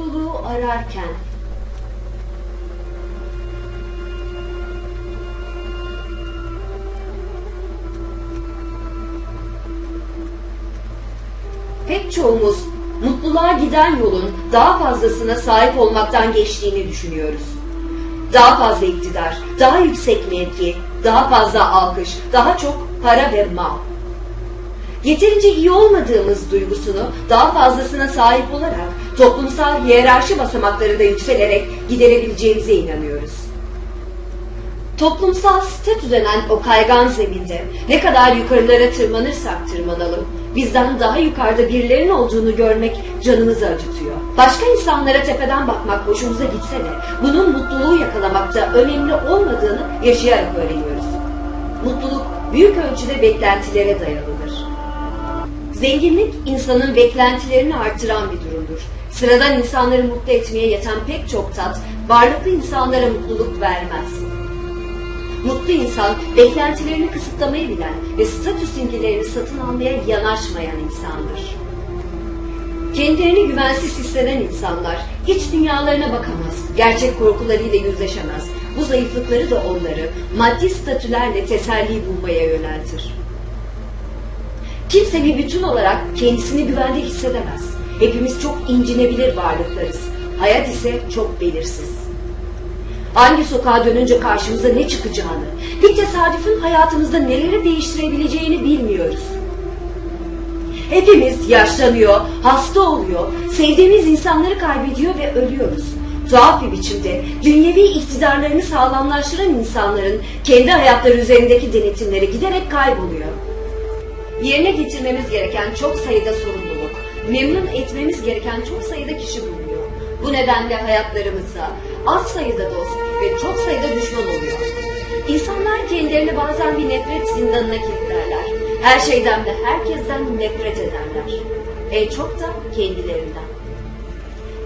mutluluğu ararken pek çoğumuz mutluluğa giden yolun daha fazlasına sahip olmaktan geçtiğini düşünüyoruz. Daha fazla iktidar, daha yüksek mevki, daha fazla alkış, daha çok para ve mal. Yeterince iyi olmadığımız duygusunu daha fazlasına sahip olarak toplumsal hiyerarşi basamaklarında yükselerek giderebileceğimize inanıyoruz. Toplumsal statü denen o kaygan zeminde ne kadar yukarılara tırmanırsak tırmanalım, bizden daha yukarıda birilerinin olduğunu görmek canımızı acıtıyor. Başka insanlara tepeden bakmak hoşumuza gitse de bunun mutluluğu yakalamakta önemli olmadığını yaşayarak öğreniyoruz. Mutluluk büyük ölçüde beklentilere dayalıdır. Zenginlik insanın beklentilerini artıran bir durumdur. Sıradan insanları mutlu etmeye yeten pek çok tat, varlıklı insanlara mutluluk vermez. Mutlu insan, beklentilerini kısıtlamayı bilen ve statü simgelerini satın almaya yanaşmayan insandır. Kendilerini güvensiz hisseden insanlar iç dünyalarına bakamaz, gerçek korkularıyla yüzleşemez. Bu zayıflıkları da onları maddi statülerle teselli bulmaya yöneltir. Kimse bir bütün olarak kendisini güvende hissedemez. Hepimiz çok incinebilir varlıklarız. Hayat ise çok belirsiz. Hangi sokağa dönünce karşımıza ne çıkacağını, bir tesadüfün hayatımızda neleri değiştirebileceğini bilmiyoruz. Hepimiz yaşlanıyor, hasta oluyor, sevdiğimiz insanları kaybediyor ve ölüyoruz. Tuhaf bir biçimde dünyevi iktidarlarını sağlamlaştıran insanların kendi hayatları üzerindeki denetimleri giderek kayboluyor. Yerine getirmemiz gereken çok sayıda sorumluluk, memnun etmemiz gereken çok sayıda kişi bulunuyor. Bu nedenle hayatlarımızda az sayıda dost ve çok sayıda düşman oluyor. İnsanlar kendilerini bazen bir nefret zindanına kilitlerler. Her şeyden ve herkesten nefret ederler. En çok da kendilerinden.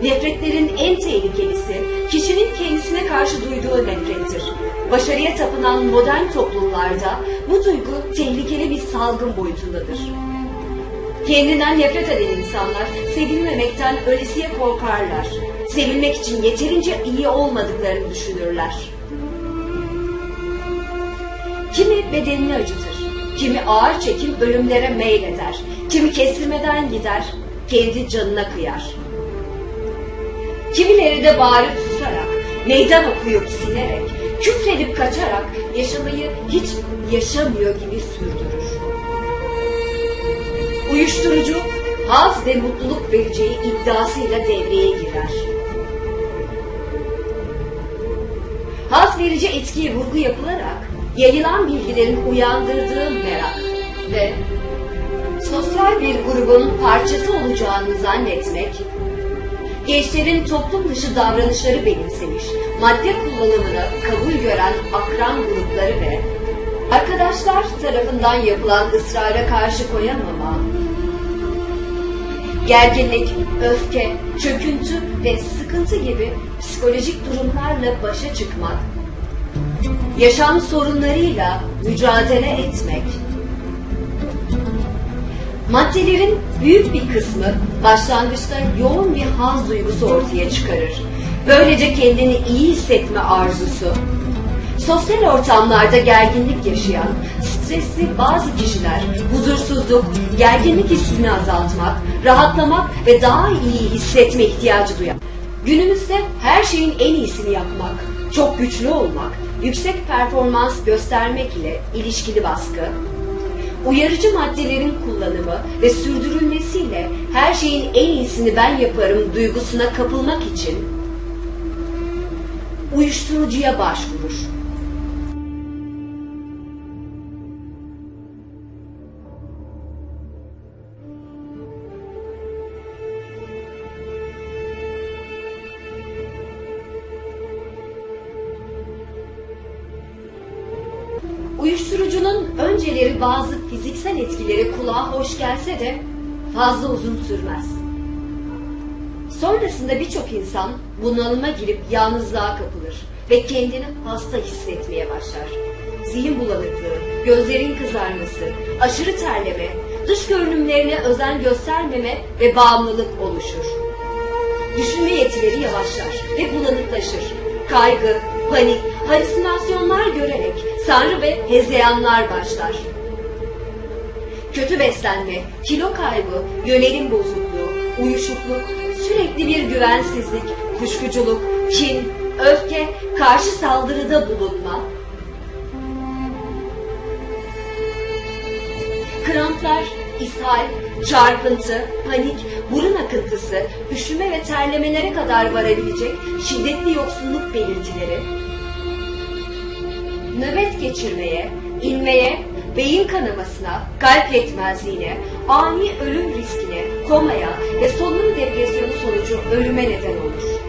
Nefretlerin en tehlikelisi kişinin kendisine karşı duyduğu nefrettir. Başarıya tapınan modern toplumlarda bu duygu tehlikeli bir salgın boyutundadır. Kendinden nefret eden insanlar sevilmemekten ölesiye korkarlar. Sevilmek için yeterince iyi olmadıklarını düşünürler. Kimi bedenini acıtır, kimi ağır çekim ölümlere meyleder, kimi kestirmeden gider, kendi canına kıyar. Kimileri de bağırıp susarak, meydan okuyup silerek, küfredip kaçarak yaşamayı hiç yaşamıyor gibi sürdürür. Uyuşturucu, haz ve mutluluk vereceği iddiasıyla devreye girer. Haz verici etkiye vurgu yapılarak yayılan bilgilerin uyandırdığı merak ve sosyal bir grubun parçası olacağını zannetmek gençlerin toplum dışı davranışları benimsemiş, madde kullanımını kabul gören akran grupları ve arkadaşlar tarafından yapılan ısrara karşı koyamama, gerginlik, öfke, çöküntü ve sıkıntı gibi psikolojik durumlarla başa çıkmak, yaşam sorunlarıyla mücadele etmek, Maddelerin büyük bir kısmı başlangıçta yoğun bir haz duygusu ortaya çıkarır. Böylece kendini iyi hissetme arzusu, sosyal ortamlarda gerginlik yaşayan, stresli bazı kişiler huzursuzluk, gerginlik hissini azaltmak, rahatlamak ve daha iyi hissetme ihtiyacı duyar. Günümüzde her şeyin en iyisini yapmak, çok güçlü olmak, yüksek performans göstermek ile ilişkili baskı, uyarıcı maddelerin kullanımı ve sürdürülmesiyle her şeyin en iyisini ben yaparım duygusuna kapılmak için uyuşturucuya başvurur. Uyuşturucunun önceleri bazı fiziksel etkileri kulağa hoş gelse de fazla uzun sürmez. Sonrasında birçok insan bunalıma girip yalnızlığa kapılır ve kendini hasta hissetmeye başlar. Zihin bulanıklığı, gözlerin kızarması, aşırı terleme, dış görünümlerine özen göstermeme ve bağımlılık oluşur. düşünme yetileri yavaşlar ve bulanıklaşır. Kaygı, panik, halüsinasyonlar sanrı ve hezeyanlar başlar. Kötü beslenme, kilo kaybı, yönelim bozukluğu, uyuşukluk, sürekli bir güvensizlik, kuşkuculuk, kin, öfke, karşı saldırıda bulunma, kramplar, ishal, çarpıntı, panik, burun akıntısı, üşüme ve terlemelere kadar varabilecek şiddetli yoksunluk belirtileri, nöbet geçirmeye, inmeye, beyin kanamasına, kalp yetmezliğine, ani ölüm riskine, komaya ve solunum depresyonu sonucu ölüme neden olur.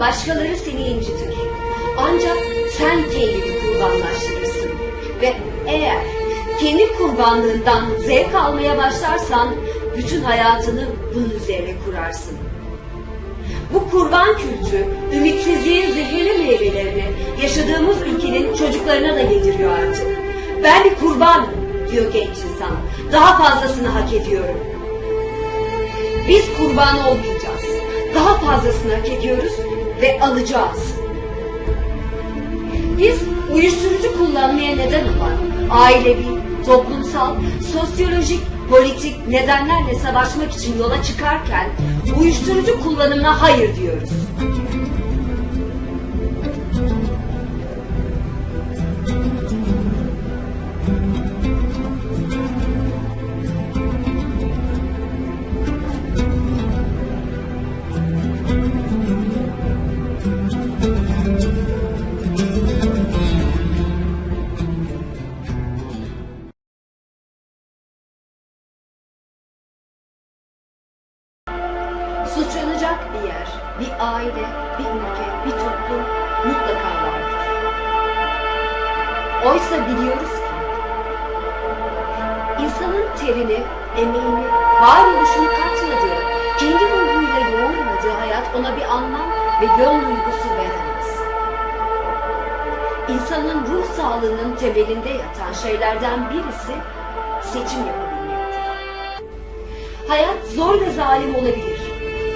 Başkaları seni incitir. Ancak sen kendini kurbanlaştırırsın. Ve eğer kendi kurbanlığından zevk almaya başlarsan bütün hayatını bunun üzerine kurarsın. Bu kurban kültü ümitsizliğin zehirli meyvelerini yaşadığımız ülkenin çocuklarına da yediriyor artık. Ben bir kurbanım diyor genç insan. Daha fazlasını hak ediyorum. Biz kurban olmayacağız. Daha fazlasını hak ediyoruz ve alacağız. Biz uyuşturucu kullanmaya neden olan ailevi, toplumsal, sosyolojik, politik nedenlerle savaşmak için yola çıkarken uyuşturucu kullanımına hayır diyoruz. Suçlanacak bir yer, bir aile, bir ülke, bir toplum mutlaka vardır. Oysa biliyoruz ki insanın terini, emeğini, varoluşunu katmadığı, kendi ruhuyla yoğurmadığı hayat ona bir anlam ve yön duygusu veremez. İnsanın ruh sağlığının temelinde yatan şeylerden birisi seçim yapabilmektir. Hayat zor ve zalim olabilir.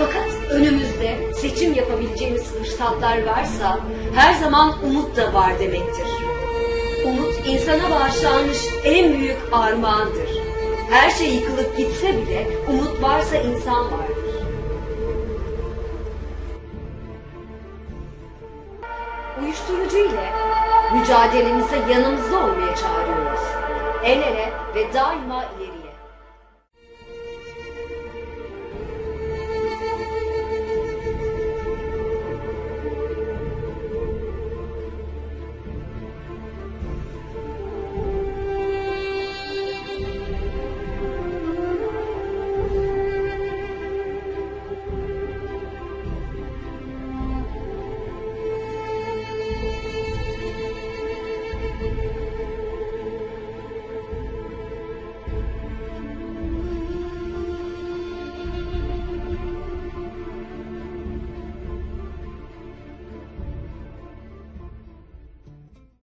Fakat önümüzde seçim yapabileceğimiz fırsatlar varsa her zaman umut da var demektir. Umut insana bağışlanmış en büyük armağandır. Her şey yıkılıp gitse bile umut varsa insan vardır. Uyuşturucu ile mücadelemize yanımızda olmaya çağırıyoruz. El ele ve daima ileri